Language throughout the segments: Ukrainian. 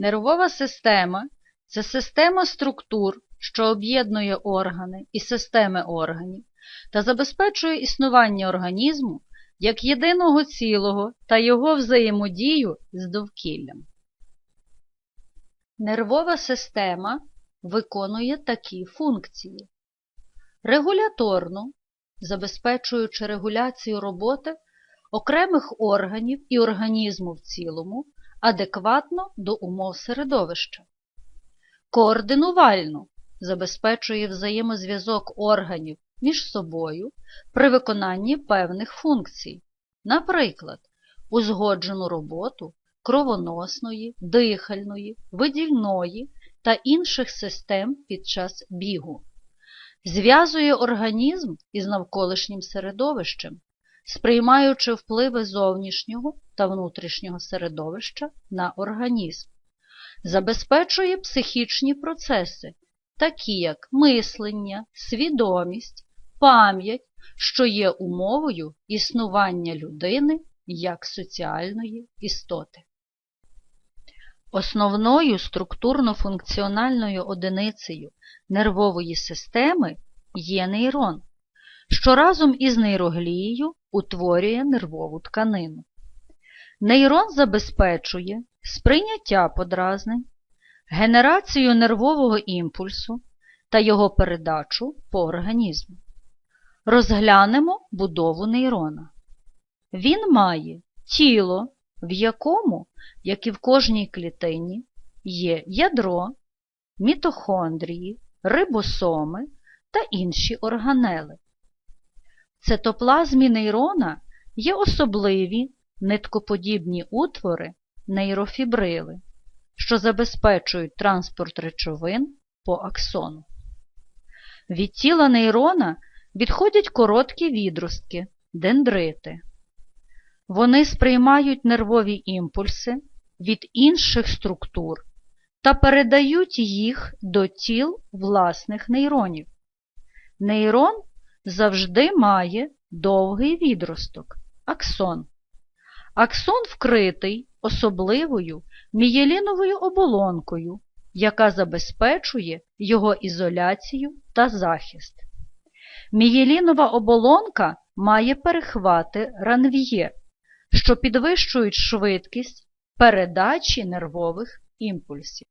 Нервова система це система структур, що об'єднує органи і системи органів та забезпечує існування організму як єдиного цілого та його взаємодію з довкіллям. Нервова система виконує такі функції. Регуляторну, забезпечуючи регуляцію роботи окремих органів і організму в цілому адекватно до умов середовища. Координувальну забезпечує взаємозв'язок органів між собою при виконанні певних функцій, наприклад, узгоджену роботу кровоносної, дихальної, видільної та інших систем під час бігу. Зв'язує організм із навколишнім середовищем, сприймаючи впливи зовнішнього та внутрішнього середовища на організм, забезпечує психічні процеси, такі як мислення, свідомість, пам'ять, що є умовою існування людини як соціальної істоти. Основною структурно-функціональною одиницею нервової системи є нейрон, що разом із нейроглією утворює нервову тканину. Нейрон забезпечує сприйняття подразнень, генерацію нервового імпульсу та його передачу по організму. Розглянемо будову нейрона. Він має тіло, в якому, як і в кожній клітині, є ядро, мітохондрії, рибосоми та інші органели. В цитоплазмі нейрона є особливі ниткоподібні утвори нейрофібрили, що забезпечують транспорт речовин по аксону. Від тіла нейрона відходять короткі відростки, дендрити. Вони сприймають нервові імпульси від інших структур та передають їх до тіл власних нейронів. Нейрон завжди має довгий відросток аксон. Аксон вкритий особливою мієліновою оболонкою, яка забезпечує його ізоляцію та захист. Мієлінова оболонка має перехвати ранв'є, що підвищують швидкість передачі нервових імпульсів.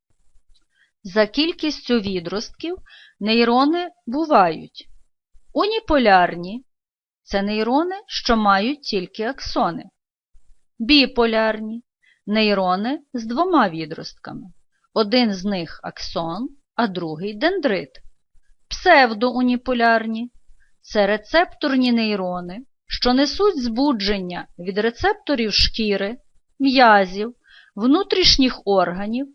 За кількістю відростків нейрони бувають уніполярні це нейрони, що мають тільки аксони, біполярні нейрони з двома відростками. Один з них аксон, а другий дендрит. Псевдоуніполярні це рецепторні нейрони, що несуть збудження від рецепторів шкіри, м'язів, внутрішніх органів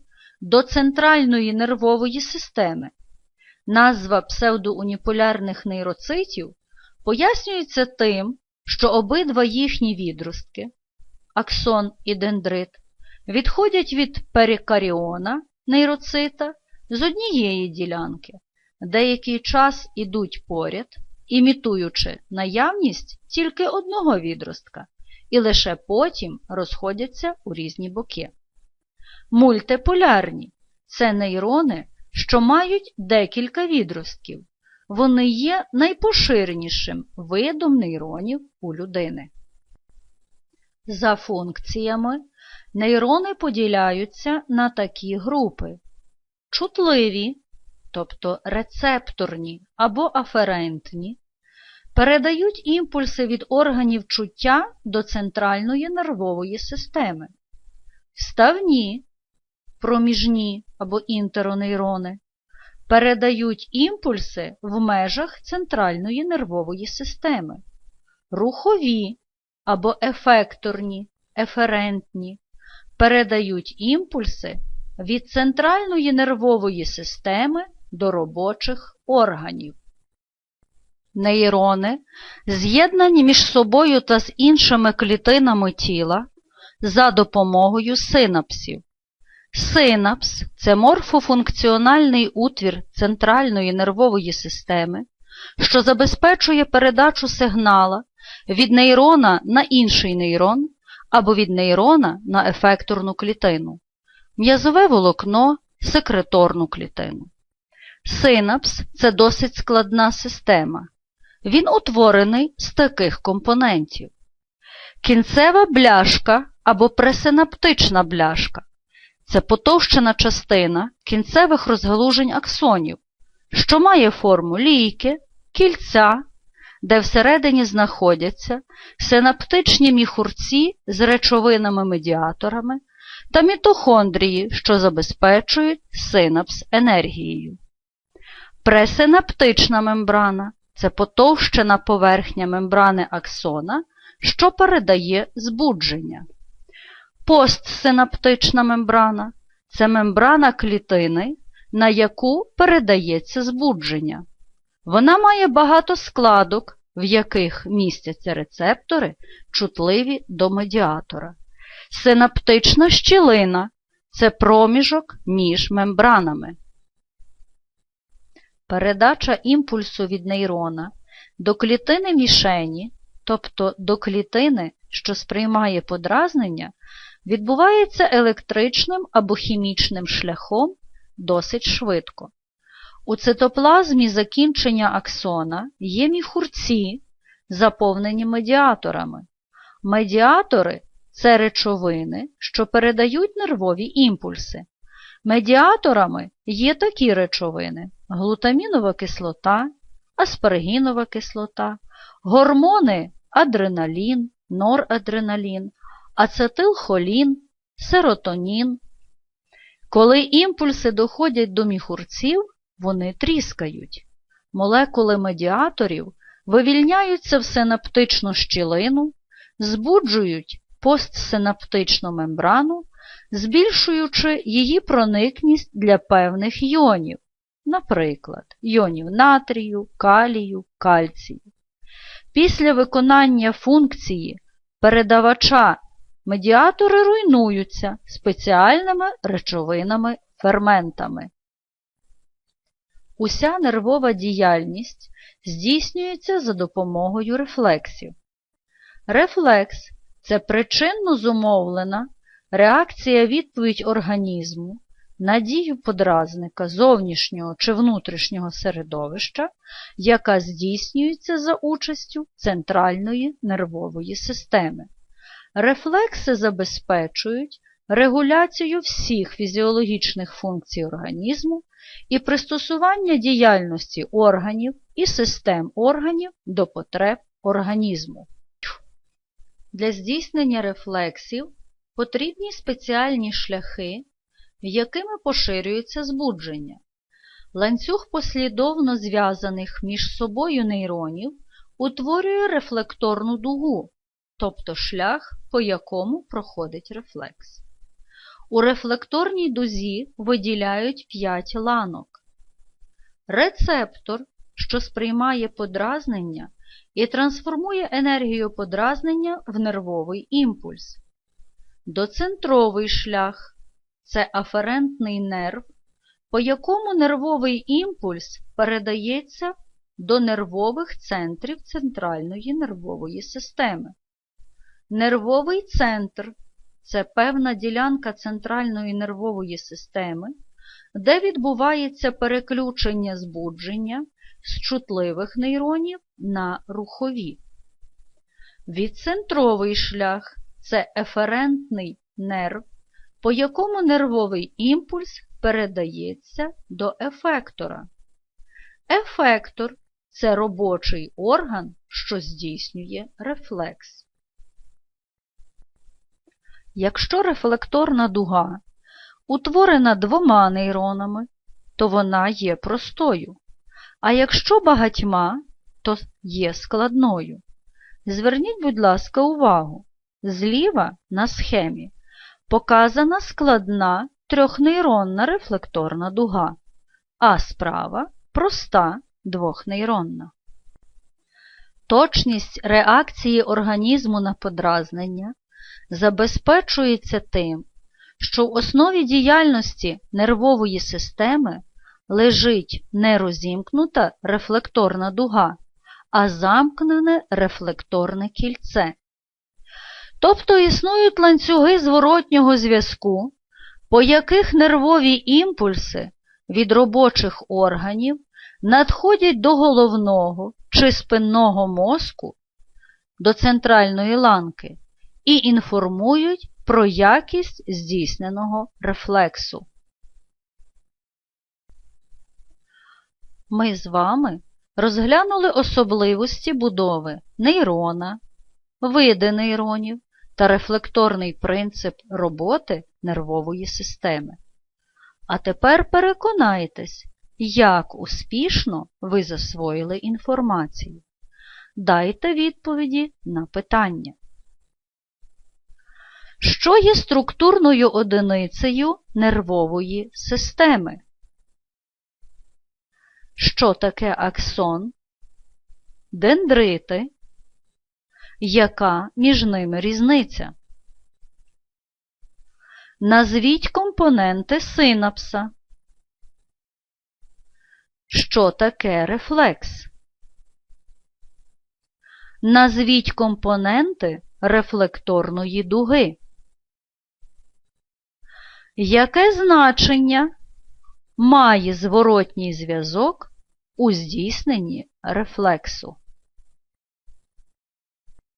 до центральної нервової системи. Назва псевдоуніполярних нейроцитів пояснюється тим, що обидва їхні відростки, аксон і дендрит, відходять від перикаріона нейроцита з однієї ділянки, деякий час ідуть поряд, імітуючи наявність тільки одного відростка, і лише потім розходяться у різні боки. Мультиполярні це нейрони, що мають декілька відростків. Вони є найпоширенішим видом нейронів у людини. За функціями нейрони поділяються на такі групи: чутливі, тобто рецепторні або аферентні, передають імпульси від органів чуття до центральної нервової системи, ставні, проміжні або інтеронейрони передають імпульси в межах центральної нервової системи, рухові або ефекторні, еферентні, передають імпульси від центральної нервової системи до робочих органів. Нейрони, з'єднані між собою та з іншими клітинами тіла за допомогою синапсів. Синапс це морфофункціональний утвір центральної нервової системи, що забезпечує передачу сигнала від нейрона на інший нейрон або від нейрона на ефекторну клітину. м'язове волокно, секреторну клітину. Синапс це досить складна система. Він утворений з таких компонентів. Кінцева бляшка або пресинаптична бляшка це потовщена частина кінцевих розгалужень аксонів, що має форму лійки, кільця, де всередині знаходяться синаптичні міхурці з речовинами-медіаторами та мітохондрії, що забезпечують синапс енергією. Пресинаптична мембрана це потовщена поверхня мембрани аксона, що передає збудження. Постсинаптична мембрана це мембрана клітини, на яку передається збудження. Вона має багато складок, в яких містяться рецептори, чутливі до медіатора. Синаптична щілина це проміжок між мембранами. Передача імпульсу від нейрона до клітини мішені, тобто до клітини, що сприймає подразнення, відбувається електричним або хімічним шляхом досить швидко. У цитоплазмі закінчення аксона є міхурці, заповнені медіаторами. Медіатори це речовини, що передають нервові імпульси. Медіаторами є такі речовини: глутамінова кислота, аспаргінова кислота, гормони адреналін, норадреналін, ацетилхолін, серотонін. Коли імпульси доходять до міхурців, вони тріскають. Молекули медіаторів вивільняються в синаптичну щілину, збуджують постсинаптичну мембрану, збільшуючи її проникність для певних йонів, наприклад, йонів натрію, калію, кальцію. Після виконання функції передавача медіатори руйнуються спеціальними речовинами ферментами. Уся нервова діяльність здійснюється за допомогою рефлексів. Рефлекс це причинно зумовлена реакція відповідь організму на дію подразника зовнішнього чи внутрішнього середовища, яка здійснюється за участю центральної нервової системи. Рефлекси забезпечують регуляцію всіх фізіологічних функцій організму і пристосування діяльності органів і систем органів до потреб організму. Для здійснення рефлексів потрібні спеціальні шляхи, якими поширюється збудження. Ланцюг послідовно зв'язаних між собою нейронів утворює рефлекторну дугу, тобто шлях, по якому проходить рефлекс. У рефлекторній дузі виділяють 5 ланок. Рецептор, що сприймає подразнення і трансформує енергію подразнення в нервовий імпульс. Доцентровий шлях це аферентний нерв, по якому нервовий імпульс передається до нервових центрів центральної нервової системи. Нервовий центр це певна ділянка центральної нервової системи, де відбувається переключення збудження з чутливих нейронів на рухові. Відцентровий шлях це еферентний нерв, по якому нервовий імпульс передається до ефектора. Ефектор це робочий орган, що здійснює рефлекс. Якщо рефлекторна дуга утворена двома нейронами, то вона є простою. А якщо багатьма, то є складною. Зверніть, будь ласка, увагу. Зліва на схемі показана складна трьохнейронна рефлекторна дуга, а справа проста двохнейронна. Точність реакції організму на подразнення забезпечується тим, що в основі діяльності нервової системи лежить не розімкнута рефлекторна дуга, а замкнене рефлекторне кільце. Тобто існують ланцюги зворотнього зв'язку, по яких нервові імпульси від робочих органів надходять до головного чи спинного мозку, до центральної ланки і інформують про якість здійсненого рефлексу. Ми з вами розглянули особливості будови нейрона, види нейронів та рефлекторний принцип роботи нервової системи. А тепер переконайтесь, як успішно ви засвоїли інформацію. Дайте відповіді на питання. Що є структурною одиницею нервової системи? Що таке аксон? Дендрити? Яка між ними різниця? Назвіть компоненти синапса. Що таке рефлекс? Назвіть компоненти рефлекторної дуги. Яке значення має зворотній зв'язок у здійсненні рефлексу?